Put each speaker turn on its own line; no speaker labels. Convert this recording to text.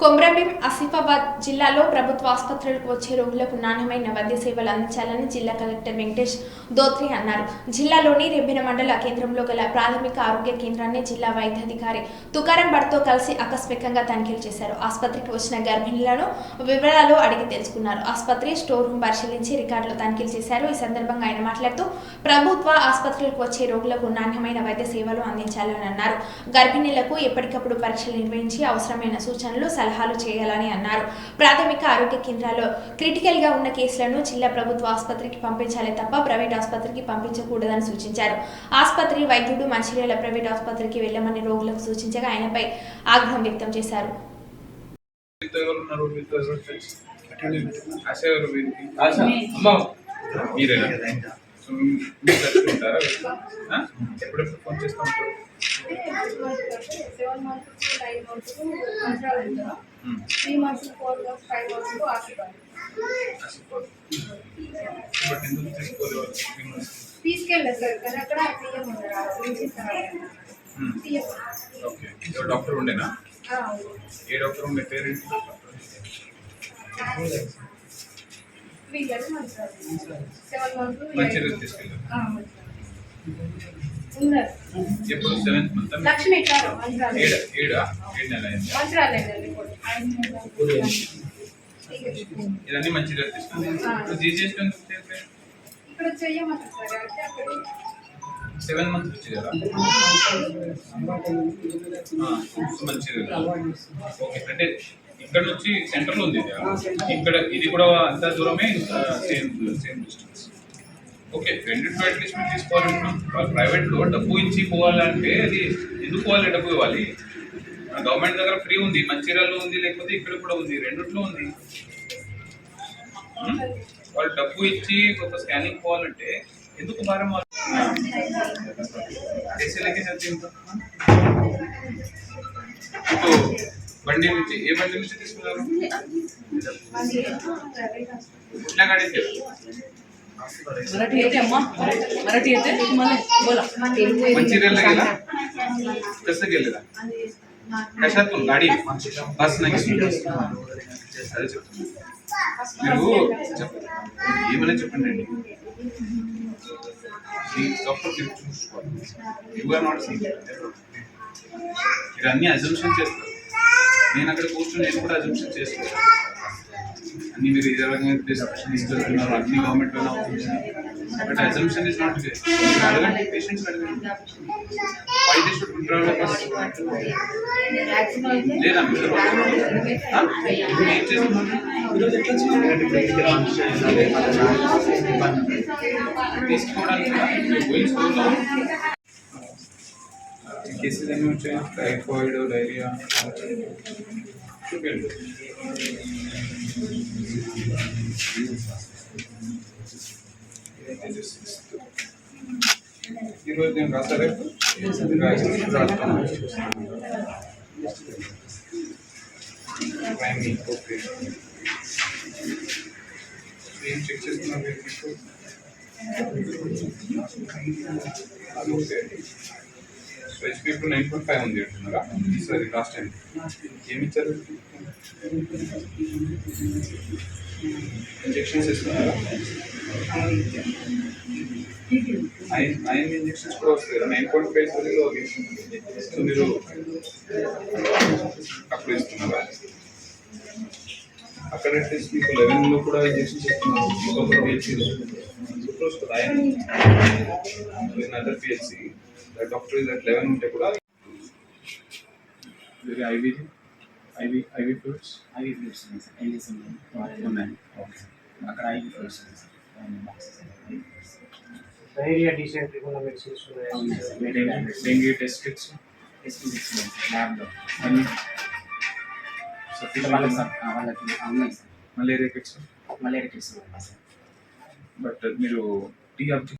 కొమ్రంభీం ఆసిఫాబాద్ జిల్లాలో ప్రభుత్వ ఆసుపత్రులకు వచ్చే రోగులకు నాణ్యమైన వైద్య సేవలు అందించాలని జిల్లా కలెక్టర్ వెంకటేష్ దోత్రి అన్నారు. జిల్లాలోని రెబ్బెన మండల కేంద్రంలో గల ప్రాథమిక ఆరోగ్య కేంద్రాన్ని జిల్లా వైద్యాధికారి తుకారం భట్తో కలిసి ఆకస్మికంగా తనిఖీలు చేశారు. ఆసుపత్రికి వచ్చిన గర్భిణులను వివరాలు అడిగి తెలుసుకున్నారు. ఆసుపత్రి స్టోర్ రూమ్ పరిశీలించి రికార్డులు తనిఖీలు చేశారు. ఈ సందర్భంగా ఆయన మాట్లాడుతూ ప్రభుత్వ ఆసుపత్రులకు వచ్చే రోగులకు నాణ్యమైన వైద్య సేవలు అందించాలని అన్నారు. గర్భిణీలకు ఎప్పటికప్పుడు పరీక్షలు నిర్వహించి అవసరమైన సూచనలు సలహాలు చేయాలని అన్నారు. ప్రాథమిక ఆరోగ్య కేంద్రాల్లో క్రిటికల్గా ఉన్న కేసులను జిల్లా ప్రభుత్వ ఆసుపత్రికి పంపించాలి తప్ప ప్రైవేట్ ఆసుపత్రికి పంపించకూడదని సూచించారు. ఆసుపత్రి వైద్యుడు మంచిర్యాల ప్రైవేట్ ఆసుపత్రికి వెళ్ళమని రోగులకు సూచించగా ఆయనపై ఆగ్రహం వ్యక్తం చేశారు.
మీరేనా? ఆ? ఎప్పుడెప్పుడు ఫోన్ చేస్తూ ఉంటారు
తీసుకెళ్ళలేదు సార్ కానీ అక్కడ సీఎం ఉన్నారు
ఓకే డాక్టర్ ఉండేనా ఏ డాక్టర్ ఉండే
వీళ్ళని మంత్రాలు సెవెన్ మంత్స్
మంచిర్యాల తీసుకెళ్ళారు
ఉన్నారు
ఎప్పుడు? సెవెంత్ మంత్
లక్ష్మి
ఏడ ఏడా? ఏడు నెల
సార్. అంటే అక్కడ
సెవెన్ మంత్స్ వచ్చి కదా? మంచిగా ఓకే అంటే ఇక్కడ నుంచి సెంటర్లో ఉంది ఇది. ఇక్కడ ఇది కూడా అంత దూరమే సేమ్ సేమ్ డిస్టెన్స్ ఓకే రెండింటిలో అట్లీస్ట్ మీరు తీసుకోవాలంటున్నాం. ప్రైవేట్లో డబ్బు ఇచ్చి పోవాలంటే అది ఎందుకు పోవాలి డబ్బు ఇవ్వాలి? గవర్నమెంట్ దగ్గర ఫ్రీ ఉంది మంచిర్యాలలో ఉంది లేకపోతే ఇక్కడ కూడా ఉంది రెండిట్లో ఉంది? వాళ్ళు డబ్బు ఇచ్చి ఒక స్కానింగ్ పోవాలంటే ఎందుకు భారం వాళ్ళు? ऐसे लेके चलते हैं तो బండి నుంచి ఏ బండి నుంచి తీసుకున్నారు कुठल्या गाडीत
मराठी येते अम्मा मराठी येते तुम्हाला बोला
मंचिर्याला गेला कसं गेलेला कशातून गाडी बस नाही అదే చెప్తున్నా మీరు చెప్పండి ఏమైనా చెప్పండి అండి ఈ డాక్టర్ మీరు చూసుకోవాలి యు ఆర్ నాట్ సీయింగ్ మీరు అన్ని అజంప్షన్ చేస్తారు నేను అక్కడ కూర్చొని నేను కూడా అజంప్షన్ చేసుకోవాలి అన్ని మీరు ఇదే రకంగా ప్రిస్క్రిప్షన్ తీసుకెళ్తున్నారు అన్ని గవర్నమెంట్ వల్ల అవుతుంది బట్ అజంప్షన్ ఇస్ నాట్ అడగండి పేషెంట్స్ అడగండి. వై దే షుడ్ విత్డ్రా లేదా మీరు ఏం చేస్తున్నారు? తీసుకోవడానికి పోయి స్కూల్లో కేసెస్ ఏమి వచ్చాయి టైఫాయిడ్ డైరియా చూపించండి ఈరోజు నేను రాస్తారే రాస్తాను ప్రైమరీ ఓకే ఏం చెక్ చేస్తున్నారు మీరు మీకు అది ఓకే సో హెచ్పి ఇప్పుడు నైన్ పాయింట్ ఫైవ్ ఉంది అంటున్నారా? సరే లాస్ట్ టైం ఏమి ఇచ్చారు ఇంజెక్షన్స్ ఇస్తున్నారా నైన్ ఇంజెక్షన్స్ కూడా వస్తాయి కదా. నైన్ పాయింట్ ఫైవ్ సరిలో సో మీరు అప్పుడు ఇస్తున్నారా అక్కడ అట్లీస్ట్ మీకు లెవెన్లో కూడా ఇంజెక్షన్స్ ఇస్తున్నారు ఇంకొక పిహెచ్సిలో క్లోజ్ కదా ఆయన other PHC doctor is at eleven ఉంటే కూడా వేరే IV IV IV fluids
IV fluids ఉన్నాయి సార్ ఎల్ఈస్ ఉన్నాయి
ఉన్నాయి
ఓకే అక్కడ ఐవి ఫ్లూయిడ్స్ ఉన్నాయి సార్ అవన్నీ boxes IV fluids
diarrhoea dysentery ఉన్న మెడిసిన్స్
ఉన్నాయి sir
dengue dengue test kits
test kits ఉన్నాయి సార్ ల్యాబ్లో
అన్ని
ఇక్కడ వాళ్ళకి సార్ ఆ, వాళ్ళకి ఆ, ఉన్నాయి sir
malaria kits
malaria kits ఉన్నాయి సార్
బట్ మీరు టీ ఆబ్జెక్ట్